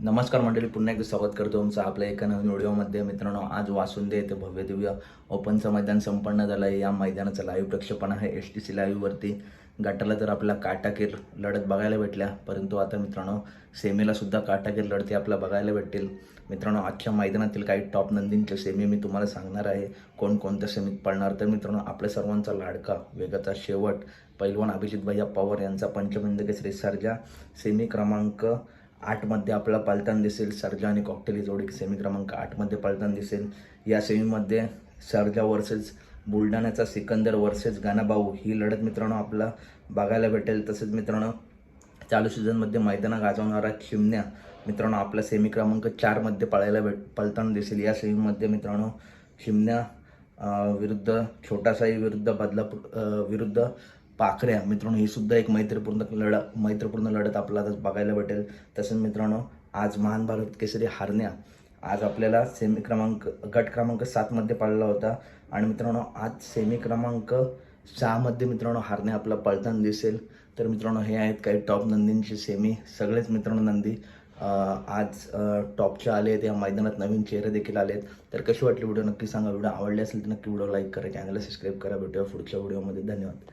नमस्कार मंडळी पुन्हा एकदा स्वागत करतो तुमचं आपल्या एका नवीन व्हिडिओमध्ये. मित्रांनो आज वासुंदे येथे भव्य दिव्य ओपनचं मैदान संपन्न झालं आहे. या मैदानाचं लाईव्ह प्रक्षेपण आहे एस टी सी लाईव्हवरती गटाला तर आपल्याला काटाकीर लढत बघायला भेटल्या परंतु आता मित्रांनो सेमीला सुद्धा काटाकीर लढती आपल्याला बघायला भेटतील. मित्रांनो आजच्या मैदानातील काही टॉप नंदींच्या सेमी मी तुम्हाला सांगणार आहे. कोणकोणत्या सेमीत पडणार? तर मित्रांनो आपल्या सर्वांचा लाडका वेगाचा शेवट पैलवान अभिजित भैया पवार यांचा पंचबिंद केसरी सर्जा. सेमी क्रमांक आठमध्ये आपल्याला पलताना दिसेल सर्जा आणि कॉकटेल ही जोडी सेमी क्रमांक आठमध्ये पलताना दिसेल. या सेमीमध्ये सर्जा वर्सेस बुलढाण्याचा सिकंदर वर्सेस गाणाभाऊ ही लढत मित्रांनो आपला बघायला भेटेल. तसेच मित्रांनो चालू सीझनमध्ये मैदाना गाजवणारा चिमण्या मित्रांनो आपला सेमी क्रमांक चारमध्ये पळायला भेट पळताना दिसेल. या सेमीमध्ये मित्रांनो चिमण्या विरुद्ध छोटासाई विरुद्ध बदलापूर विरुद्ध पाखऱ्या. मित्रांनो ही सुद्धा एक मैत्रीपूर्ण लढ मैत्रीपूर्ण लढत आपल्याला आज बघायला भेटेल. तसेच मित्रांनो आज महान भारत केसरी हारण्या. आज आपल्याला सेमी क्रमांक गट क्रमांक सातमध्ये पाळला होता. आणि मित्रांनो आज सेमी क्रमांक सहामध्ये मित्रांनो हारण्या आपला पळताना दिसेल. तर मित्रांनो हे आहेत काही टॉप नंदींची सेमी सगळेच मित्रांनो नंदी आज टॉपच्या आले आहेत. या मैदानात नवीन चेहरे देखील आले आहेत. तर कशी वाटली व्हिडिओ? नक्की सांगा. व्हिडिओ आवडले असेल तर नक्की व्हिडिओ लाईक करा. चॅनलला सबस्क्राईब करा. भेटूया पुढच्या व्हिडिओमध्ये धन्यवाद.